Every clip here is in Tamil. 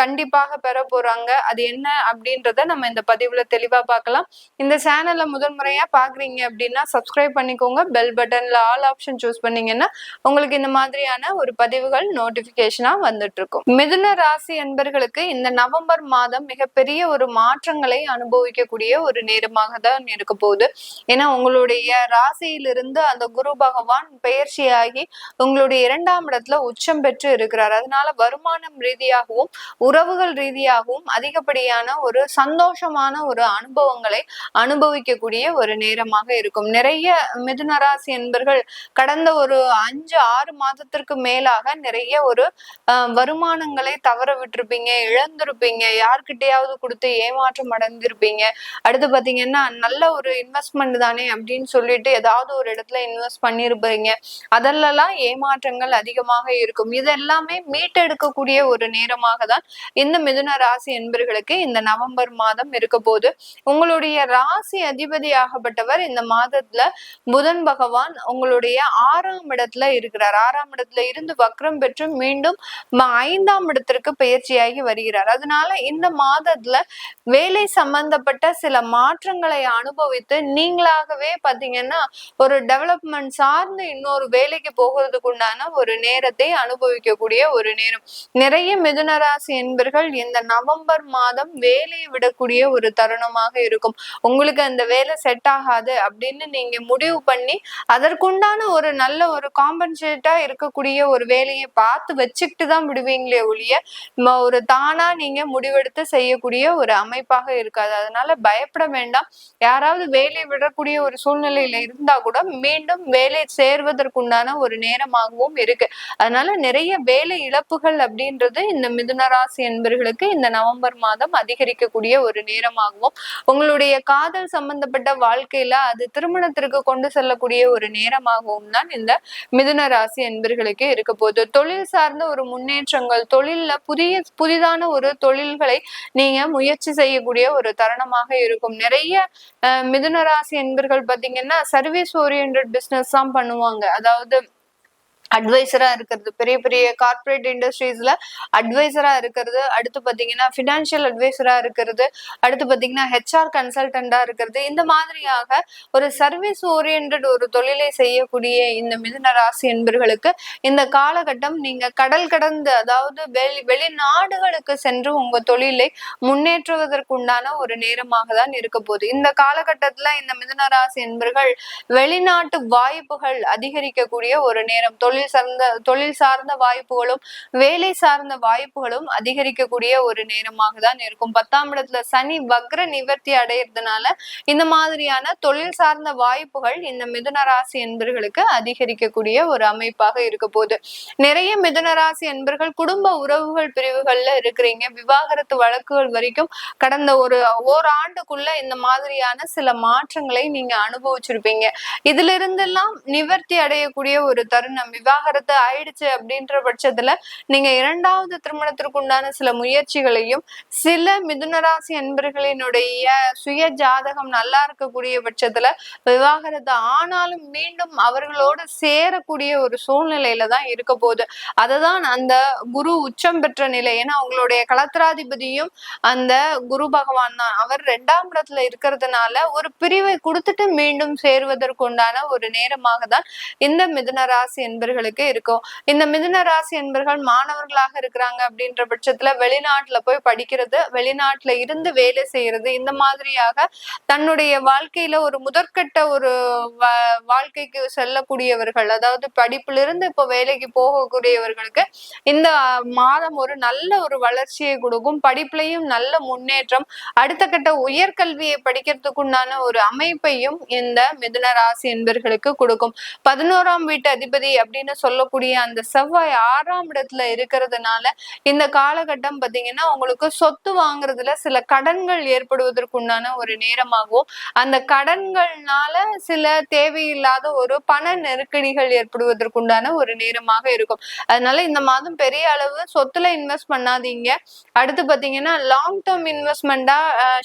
கண்டிப்பாக பெற போறாங்க. அது என்ன அப்படின்றத நம்ம இந்த பதிவுல தெளிவா பார்க்கலாம். இந்த சேனல்ல முதல் முறையா பாக்குறீங்க அப்படின்னா சப்ஸ்கிரைப் பண்ணிக்கோங்க. பெல் பட்டன்ல ஆல் ஆப்ஷன் சூஸ் பண்ணீங்கன்னா உங்களுக்கு இந்த மாதிரியான ஒரு பதிவுகள் நோட்டிபிகேஷனா வந்துட்டு இருக்கும் மிதுன ராசி என்பர்களுக்கு இந்த நவம்பர் மாதம் மிகப்பெரிய ஒரு மாற்றங்களை அனுபவிக்கக்கூடிய ஒரு நேரமாக தான் இருக்க போகுது. ஏன்னா உங்களுடைய ராசியிலிருந்து அந்த குரு பகவான் பெயர்ச்சியாகி உங்களுடைய இரண்டாம் இடத்துல உச்சம் பெற்று இருக்கிறார். அதனால வருமானம் ரீதியாகவும் உறவுகள் ரீதியாகவும் அதிகப்படியான ஒரு சந்தோஷமான ஒரு அனுபவங்களை அனுபவிக்கக்கூடிய ஒரு நேரமாக இருக்கும். நிறைய மிதுனராசி என்பர்கள் கடந்த ஒரு அஞ்சு ஆறு மாதத்திற்கு மேலாக நிறைய ஒரு அஹ், வருமானங்களை தவற விட்டுருப்பீங்க இழந்திருப்பீங்க. யார்கிட்டயாவது கொடுத்து ஏமாற்றம் அடைந்திருப்பீங்க. அடுத்து பாத்தீங்கன்னா நல்ல ஒரு இன்வெஸ்ட்மெண்ட் தானே அப்படின்னு சொல்லிட்டு ஏதாவது ஒரு இடத்துல இன்வெஸ்ட் பண்ணிருப்பீங்க அதெல்லாம் ஏமாற்றங்கள் அதிகமாக இருக்கும். இது எல்லாமே மீட்டெடுக்கக்கூடிய ஒரு நேரமாக தான் இந்த மிதுன ராசி என்பர்களுக்கு இந்த நவம்பர் மாதம் இருக்க போது உங்களுடைய ராசி அதிபதியாகப்பட்டவர் இந்த மாதத்துல புதன் பகவான் உங்களுடைய ஆறாம் இடத்துல இருக்கிறார். ஆறாம் இடத்துல இருந்து வக்ரம் பெற்று மீண்டும் ஐந்தாம் இடத்திற்கு பயிற்சியாகி வருகிறார். அதனால இந்த மாதத்துல வேலை சம்பந்தப்பட்ட சில மாற்றங்களை அனுபவித்து நீங்களாகவே பாத்தீங்கன்னா ஒரு டெவலப்மெண்ட் சார்ந்து இன்னொரு வேலைக்கு போகிறதுக்கு உண்டான ஒரு நேரத்தை அனுபவிக்கக்கூடிய ஒரு நேரம். நிறைய மிதுன ராசி என்பர்கள் இந்த நவம்பர் மாதம் வேலையை விடக்கூடிய ஒரு தருணமாக இருக்கும். உங்களுக்கு அந்த வேலை செட் ஆகாது அப்படின்னு நீங்க முடிவு பண்ணி அதற்குண்டான ஒரு நல்ல ஒரு காம்பன்சேட்டா இருக்கக்கூடிய ஒரு வேலையை பார்த்து வச்சுக்கிட்டு தான் விடுவீங்களே ஒழிய ஒரு தானா நீங்க முடிவெடுத்து செய்யக்கூடிய ஒரு அமைப்பாக இருக்காது. அதனால பயப்பட வேண்டாம். யாராவது வேலையை விடக்கூடிய ஒரு சூழ்நிலையில இருந்தா கூட மீண்டும் வேலை சேர்வதற்குண்டான ஒரு நேரமாகவும் இருக்கு. அதனால நிறைய வேலை இழப்புகள் அப்படின்றது இந்த மிதுனரா ராசி என்பர்களுக்கு இந்த நவம்பர் மாதம் அதிகரிக்கக்கூடிய ஒரு நேரமாகவும் உங்களுடைய காதல் சம்பந்தப்பட்ட வாழ்க்கையில அது திருமணத்திற்கு கொண்டு செல்லக்கூடிய ஒரு நேரமாகவும் தான் இந்த மிதுன ராசி என்பர்களுக்கு இருக்க போகுது. தொழில் சார்ந்த ஒரு முன்னேற்றங்கள் தொழில்ல புதிய புதிதான ஒரு தொழில்களை நீங்க முயற்சி செய்யக்கூடிய ஒரு தருணமாக இருக்கும். நிறைய மிதுன ராசி என்பர்கள் பாத்தீங்கன்னா சர்வீஸ் ஓரியன்ட் பிசினஸ் தான் பண்ணுவாங்க. அதாவது அட்வைசரா இருக்கிறது. பெரிய பெரிய கார்ப்பரேட் இண்டஸ்ட்ரீஸ்ல அட்வைசரா இருக்கிறது. அடுத்து பாத்தீங்கன்னா ஃபினான்ஷியல் அட்வைசரா இருக்கிறது. அடுத்து பாத்தீங்கன்னா ஹெச்ஆர் கன்சல்டண்டா இருக்கிறது. இந்த மாதிரியாக ஒரு சர்வீஸ் ஓரியன்ட் ஒரு தொழிலை செய்யக்கூடிய இந்த மிதுன ராசி என்பர்களுக்கு இந்த காலகட்டம் நீங்க கடல் கடந்து அதாவது வெளி வெளிநாடுகளுக்கு சென்று உங்க தொழிலை முன்னேற்றுவதற்குண்டான ஒரு நேரமாக தான் இருக்க போகுது. இந்த காலகட்டத்துல இந்த மிதுன ராசி என்பர்கள் வெளிநாட்டு வாய்ப்புகள் அதிகரிக்கக்கூடிய ஒரு நேரம். தொழில் தொழில் சார்ந்த தொழில் சார்ந்த வாய்ப்புகளும் வேலை சார்ந்த வாய்ப்புகளும் அதிகரிக்கக்கூடிய ஒரு நேரமாக தான் இருக்கும். பத்தாம் இடத்துல சனி வக்ர நிவர்த்தி அடையிறதுனால இந்த மாதிரியான தொழில் சார்ந்த வாய்ப்புகள் இந்த மிதுன ராசி என்பர்களுக்கு அதிகரிக்கக்கூடிய ஒரு அமைப்பாக இருக்க போகுது. நிறைய மிதுன ராசி என்பர்கள் குடும்ப உறவுகள் பிரிவுகள்ல இருக்கிறீங்க. விவாகரத்து வழக்குகள் வரைக்கும் கடந்த ஒரு ஓராண்டுக்குள்ள இந்த மாதிரியான சில மாற்றங்களை நீங்க அனுபவிச்சிருப்பீங்க. இதுல இருந்தெல்லாம் நிவர்த்தி அடையக்கூடிய ஒரு தருணம் விவாகரத்து ஆயிடுச்சு அப்படின்ற பட்சத்துல நீங்க இரண்டாவது திருமணத்திற்கு உண்டான சில முயற்சிகளையும் சில மிதுனராசி அன்பர்களினுடைய சுய ஜாதகம் நல்லா இருக்கக்கூடிய பட்சத்துல விவாகரத்து ஆனாலும் மீண்டும் அவர்களோட சேரக்கூடிய ஒரு சூழ்நிலையில தான் இருக்க போகுது. அததான் அந்த குரு உச்சம் பெற்ற நிலை. ஏன்னா அவங்களுடைய கலத்திராதிபதியும் அந்த குரு பகவான் தான். அவர் ரெண்டாம் இடத்துல இருக்கிறதுனால ஒரு பிரிவை கொடுத்துட்டு மீண்டும் சேருவதற்கு உண்டான ஒரு நேரமாக தான் இந்த மிதுன ராசி என்பர்களுக்கு இருக்கும். இந்த மிதுன ராசி என்பர்கள் மாணவர்களாக இருக்கிறாங்க அப்படின்ற பட்சத்துல வெளிநாட்டுல போய் படிக்கிறது வெளிநாட்டுல இருந்து வேலை செய்யறது இந்த மாதிரியாக தன்னுடைய வாழ்க்கையில ஒரு முதற்கட்ட ஒரு வாழ்க்கைக்கு செல்லக்கூடியவர்கள் அதாவது படிப்பிலிருந்து இப்போ வேலைக்கு போகக்கூடியவர்களுக்கு இந்த மாதம் ஒரு நல்ல ஒரு வளர்ச்சியை கொடுக்கும். படிப்புலையும் நல்ல முன்னேற்றம் அடுத்த கட்ட உயர்கல்வியை படிக்கிறதுக்குண்டான ஒரு அமைப்பையும் இந்த மிதுன ராசி என்பர்களுக்கு கொடுக்கும். பதினோராம் வீட்டு அதிபதி அப்படின்னு அப்படின்னு சொல்லக்கூடிய அந்த செவ்வாய் ஆறாம் இடத்துல இருக்கிறதுனால இந்த காலகட்டம் பாத்தீங்கன்னா உங்களுக்கு சொத்து வாங்குறதுல சில கடன்கள் ஏற்படுவதற்குண்டான ஒரு நேரமாகவும் அந்த கடன்கள்னால சில தேவையில்லாத ஒரு பண நெருக்கடிகள் ஏற்படுவதற்குண்டான ஒரு நேரமாக இருக்கும். அதனால இந்த மாதம் பெரிய அளவு சொத்துல இன்வெஸ்ட் பண்ணாதீங்க. அடுத்து பாத்தீங்கன்னா லாங் டேர்ம் இன்வெஸ்ட்மெண்டா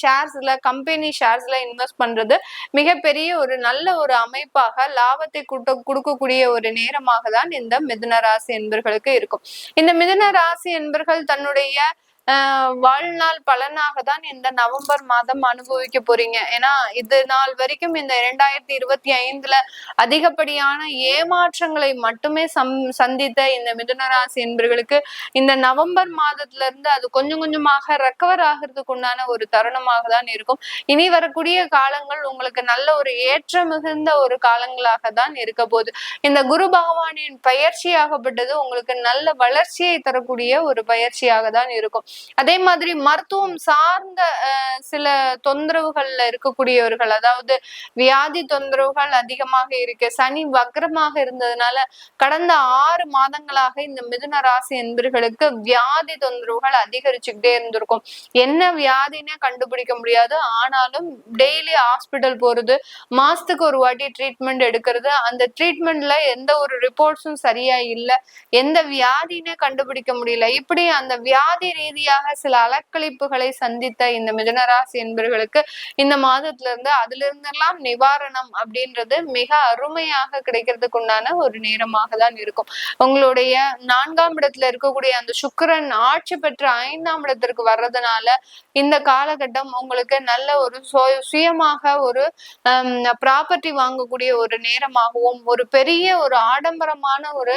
ஷேர்ஸ்ல கம்பெனி ஷேர்ஸ்ல இன்வெஸ்ட் பண்றது மிகப்பெரிய ஒரு நல்ல ஒரு அமைப்பாக லாபத்தை கொடுக்கக்கூடிய ஒரு நேரமாக தான் இந்த மிதுன ராசி என்பர்களுக்கு இருக்கும். இந்த மிதுன ராசி என்பர்கள் தன்னுடைய வாழ்நாள் பலனாக தான் இந்த நவம்பர் மாதம் அனுபவிக்க போறீங்க. ஏன்னா இது நாள் வரைக்கும் இந்த இரண்டாயிரத்தி இருபத்தி ஐந்துல அதிகப்படியான ஏமாற்றங்களை மட்டுமே சம் சந்தித்த இந்த மிதுனராசி என்பர்களுக்கு இந்த நவம்பர் மாதத்துல இருந்து அது கொஞ்சம் கொஞ்சமாக ரெக்கவர் ஆகிறதுக்கு உண்டான ஒரு தருணமாக தான் இருக்கும். இனி வரக்கூடிய காலங்கள் உங்களுக்கு நல்ல ஒரு ஏற்ற மிகுந்த ஒரு காலங்களாக தான் இருக்க போகுது. இந்த குரு பகவானின் பயிற்சியாகப்பட்டது உங்களுக்கு நல்ல வளர்ச்சியை தரக்கூடிய ஒரு பயிற்சியாக தான் இருக்கும். அதே மாதிரி மருத்துவம் சார்ந்த சில தொந்தரவுகள்ல இருக்கக்கூடியவர்கள் அதாவது வியாதி தொந்தரவுகள் அதிகமாக இருக்கு சனி வக்ரமாக இருந்ததுனால கடந்த ஆறு மாதங்களாக இந்த மிதுன ராசி என்பர்களுக்கு வியாதி தொந்தரவுகள் அதிகரிச்சுக்கிட்டே இருந்திருக்கும். என்ன வியாதினே கண்டுபிடிக்க முடியாது. ஆனாலும் டெய்லி ஹாஸ்பிட்டல் போறது மாசத்துக்கு ஒரு வாட்டி ட்ரீட்மெண்ட் எடுக்கிறது அந்த ட்ரீட்மெண்ட்ல எந்த ஒரு ரிப்போர்ட்ஸும் சரியா இல்லை. எந்த வியாதினே கண்டுபிடிக்க முடியல. இப்படி அந்த வியாதி ரீதியா ரீதியாக சில அலக்களிப்புகளை சந்தித்த இந்த மிதனராசி என்பவர்களுக்கு இந்த மாதத்துல இருந்து அதுல இருந்தெல்லாம் நிவாரணம் அப்படின்றது மிக அருமையாக கிடைக்கிறதுக்கு உண்டான ஒரு நேரமாக தான் இருக்கும். உங்களுடைய நான்காம் இடத்துல இருக்கக்கூடிய அந்த சுக்கரன் ஆட்சி பெற்ற ஐந்தாம் இடத்திற்கு வர்றதுனால இந்த காலகட்டம் உங்களுக்கு நல்ல ஒரு சுயமாக ஒரு ப்ராப்பர்ட்டி வாங்கக்கூடிய ஒரு நேரமாகவும் ஒரு பெரிய ஒரு ஆடம்பரமான ஒரு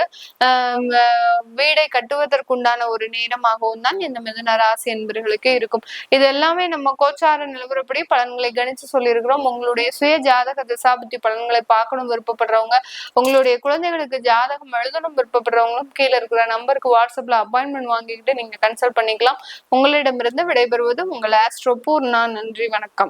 வீடை கட்டுவதற்குண்டான ஒரு நேரமாகவும் தான் இந்த மிதுன ராசி என்பர்களுக்கு இருக்கும். இது எல்லாமே நம்ம கோச்சார நிலவரப்படி பலன்களை கணிச்சு சொல்லியிருக்கிறோம். உங்களுடைய சுய ஜாதக திசாபுத்தி பலன்களை பார்க்கணும் விருப்பப்படுறவங்க உங்களுடைய குழந்தைகளுக்கு ஜாதகம் எழுதணும் விருப்பப்படுறவங்களும் கீழே இருக்கிற நம்பருக்கு வாட்ஸ்அப்ல அப்பாயின்மெண்ட் வாங்கிக்கிட்டு நீங்க கன்சல்ட் பண்ணிக்கலாம். உங்களிடமிருந்து விடைபெறுவது உங்கள் ஆஸ்ட்ரோ பூர்ணா. நன்றி வணக்கம்.